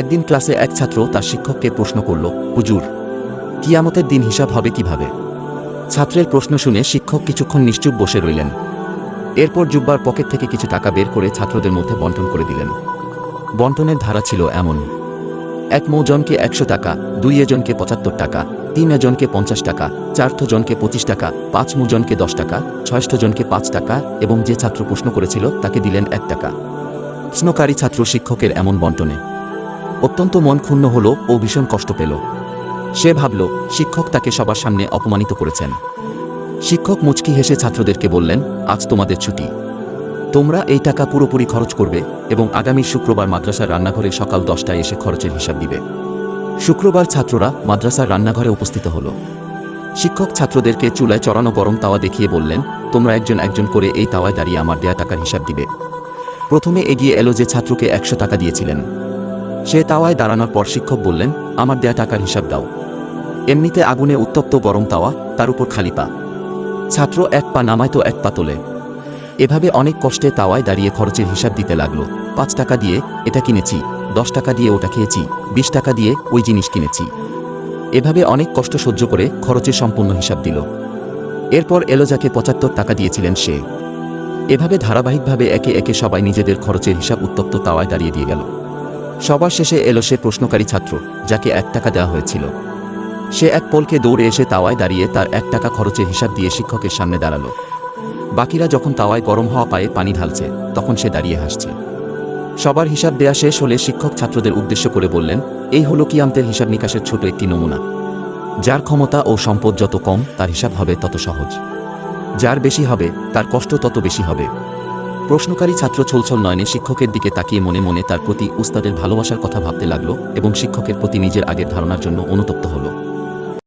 একদিন ক্লাসে এক ছাত্র তার শিক্ষককে প্রশ্ন করল, হুজুর, কিয়ামতের দিন হিসাব হবে কীভাবে? ছাত্রের প্রশ্ন শুনে শিক্ষক কিছুক্ষণ নিশ্চুপ বসে রইলেন। এরপর জুব্বার পকেট থেকে কিছু টাকা বের করে ছাত্রদের মধ্যে বন্টন করে দিলেন। বন্টনের ধারা ছিল এমন, এক মৌজনকে একশো টাকা, দুই এজনকে পঁচাত্তর টাকা, তিন এজনকে পঞ্চাশ টাকা চার্থ জনকে পঁচিশ টাকা, পাঁচ মুজনকে দশ টাকা ছয়ষ্ঠ জনকে পাঁচ টাকা এবং যে ছাত্র প্রশ্ন করেছিল তাকে দিলেন এক টাকা। প্রশ্নকারী ছাত্র শিক্ষকের এমন বন্টনে অত্যন্ত মন ক্ষুণ্ণ হল ও ভীষণ কষ্ট পেল। সে ভাবল, শিক্ষক তাকে সবার সামনে অপমানিত করেছেন। শিক্ষক মুচকি হেসে ছাত্রদেরকে বললেন, আজ তোমাদের ছুটি। তোমরা এই টাকা পুরোপুরি খরচ করবে এবং আগামী শুক্রবার মাদ্রাসার রান্নাঘরে সকাল দশটায় এসে খরচের হিসাব দিবে। শুক্রবার ছাত্ররা মাদ্রাসার রান্নাঘরে উপস্থিত হল। শিক্ষক ছাত্রদেরকে চুলায় চড়ানো গরম তাওয়া দেখিয়ে বললেন, তোমরা একজন একজন করে এই তাওয়ায় দাঁড়িয়ে আমার দেয়া টাকার হিসাব দিবে। প্রথমে এগিয়ে এলো যে ছাত্রকে একশো টাকা দিয়েছিলেন। সে তাওয়ায় দাঁড়ানোর পর শিক্ষক বললেন, আমার দেয়া টাকার হিসাব দাও। এমনিতে আগুনে উত্তপ্ত গরম তাওয়া তার উপর খালি পা। ছাত্র এক পা নামায় তো এক পা তোলে। এভাবে অনেক কষ্টে তাওয়ায় দাঁড়িয়ে খরচের হিসাব দিতে লাগল। পাঁচ টাকা দিয়ে এটা কিনেছি, দশ টাকা দিয়ে ওটা খেয়েছি, বিশ টাকা দিয়ে ওই জিনিস কিনেছি। এভাবে অনেক কষ্ট সহ্য করে খরচের সম্পূর্ণ হিসাব দিল। এরপর এলোজাকে পঁচাত্তর টাকা দিয়েছিলেন সে। এভাবে ধারাবাহিকভাবে একে একে সবাই নিজেদের খরচের হিসাব উত্তপ্ত তাওয়ায় দাঁড়িয়ে দিয়ে গেল। সবার শেষে এলো সে প্রশ্নকারী ছাত্র, যাকে এক টাকা দেওয়া হয়েছিল। সে এক পোলকে দৌড়ে এসে তাওয়ায় দাঁড়িয়ে তার এক টাকা খরচের হিসাব দিয়ে শিক্ষকের সামনে দাঁড়াল। বাকিরা যখন তাওয়ায় গরম হওয়া পায়ে পানি ঢালছে, তখন সে দাঁড়িয়ে হাসছে। সবার হিসাব দেয়া শেষ হলে শিক্ষক ছাত্রদের উদ্দেশ্য করে বললেন, এই হলো কিয়ামতের হিসাব নিকাশের ছোট একটি নমুনা। যার ক্ষমতা ও সম্পদ যত কম, তার হিসাব হবে তত সহজ। যার বেশি হবে, তার কষ্ট তত বেশি হবে। প্রশ্নকারী ছাত্র ছলছল নয়নে শিক্ষকের দিকে তাকিয়ে মনে মনে তার প্রতি উস্তাদের ভালোবাসার কথা ভাবতে লাগল এবং শিক্ষকের প্রতি নিজের আগের ধারণার জন্য অনুতপ্ত হলো।